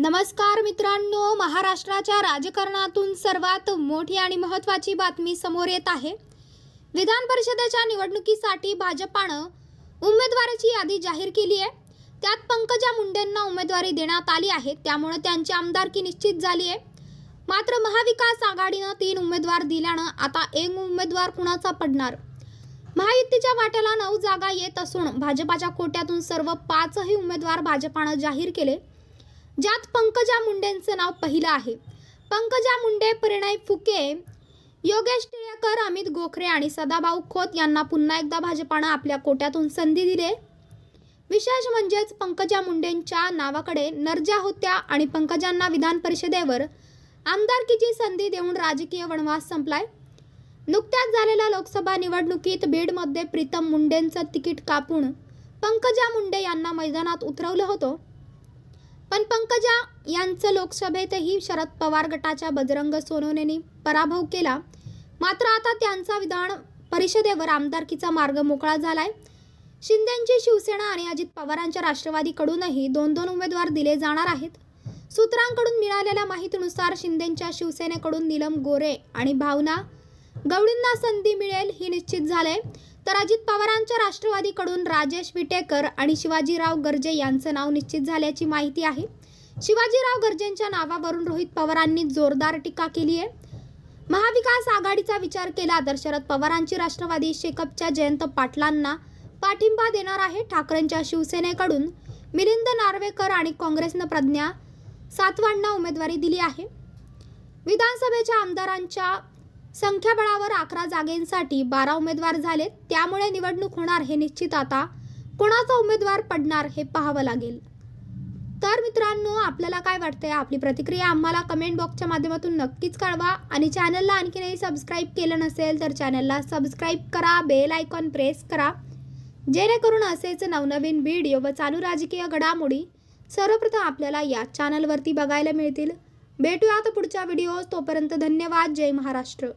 नमस्कार मित्रांनो महाराष्ट्राच्या राजकारणातून सर्वात मोठी आणि महत्त्वाची बातमी समोर येत आहे. विधान परिषदेच्या निवडणुकीसाठी भाजपानं उमेदवाराची यादी जाहीर केली आहे. त्यात पंकजा मुंडेंना उमेदवारी देण्यात आली आहे. त्यामुळे त्यांची आमदारकी निश्चित झाली आहे. मात्र महाविकास आघाडीनं तीन उमेदवार दिल्यानं आता एक उमेदवार कुणाचा पडणार? महायुतीच्या वाट्याला नऊ जागा येत असून भाजपाच्या कोट्यातून सर्व पाचही उमेदवार भाजपानं जाहीर केले. ज्यात पंकजा मुंडेंचं नाव पहिलं आहे. पंकजा मुंडे परिणय फुके योगेश टिळेकर अमित गोखरे आणि सदाभाऊ खोत यांना पुन्हा एकदा भाजपानं आपल्या कोट्यातून संधी दिली विशेष म्हणजेच पंकजा मुंडेंच्या नावाकडे नर्जा होत्या आणि पंकजांना विधान परिषदेवर आमदारकीची संधी देऊन राजकीय वनवास संपलाय. नुकत्याच झालेल्या लोकसभा निवडणुकीत बीडमध्ये प्रीतम मुंडेंचं तिकीट कापून पंकजा मुंडे यांना मैदानात उतरवलं होतं. पण पंकजा यांचं लोकसभेतही शरद पवार गटाच्या बजरंग सोनवणेंनी पराभव केला. मात्र आता त्यांचा विधान परिषदेवर आमदारकीचा मार्ग मोकळा झालाय. शिंदेंची शिवसेना आणि अजित पवारांच्या राष्ट्रवादीकडूनही दोन दोन उमेदवार दिले जाणार आहेत. सूत्रांकडून मिळालेल्या माहितीनुसार शिंदेच्या शिवसेनेकडून नीलम गोरे आणि भावना गवळींना संधी मिळेल ही निश्चित झाले तर अजित पवारांच्या राष्ट्रवादीकडून राजेश विटेकर आणि शिवाजीराव गर्जे यांचं नाव निश्चित झाल्याची माहिती आहे. शिवाजीराव गर्जेंच्या नावावरून रोहित पवारांनी जोरदार टीका केली आहे. महाविकास आघाडीचा विचार केला तर शरद पवारांची राष्ट्रवादी शेकअपच्या जयंत पाटलांना पाठिंबा देणार आहे ठाकरेंच्या शिवसेनेकडून. मिलिंद नार्वेकर आणि काँग्रेसनं प्रज्ञा सातवांना उमेदवारी दिली आहे. विधानसभेच्या आमदारांच्या संख्याबळावर अकरा जागेंसाठी बारा उमेदवार झालेत त्यामुळे निवडणूक होणार हे निश्चित आता. कोणाचा उमेदवार पडणार हे पाहावं लागेल. तर मित्रांनो आपल्याला काय वाटतंय? आपली प्रतिक्रिया आम्हाला कमेंट बॉक्सच्या माध्यमातून नक्कीच कळवा. आणि चॅनलला आणखीनही सबस्क्राईब केलं नसेल तर चॅनलला सबस्क्राईब करा. बेल आयकॉन प्रेस करा. जेणेकरून असेच नवनवीन व्हिडिओ व चालू राजकीय घडामोडी सर्वप्रथम आपल्याला या चॅनलवरती बघायला मिळतील. भेटूया आता पुढच्या व्हिडिओ तोपर्यंत धन्यवाद. जय महाराष्ट्र.